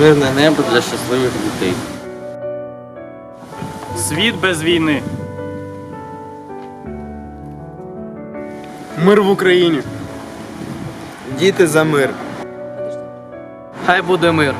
Мирне небо для щасливих дітей. Світ без війни. Мир в Україні. Діти за мир. Хай буде мир.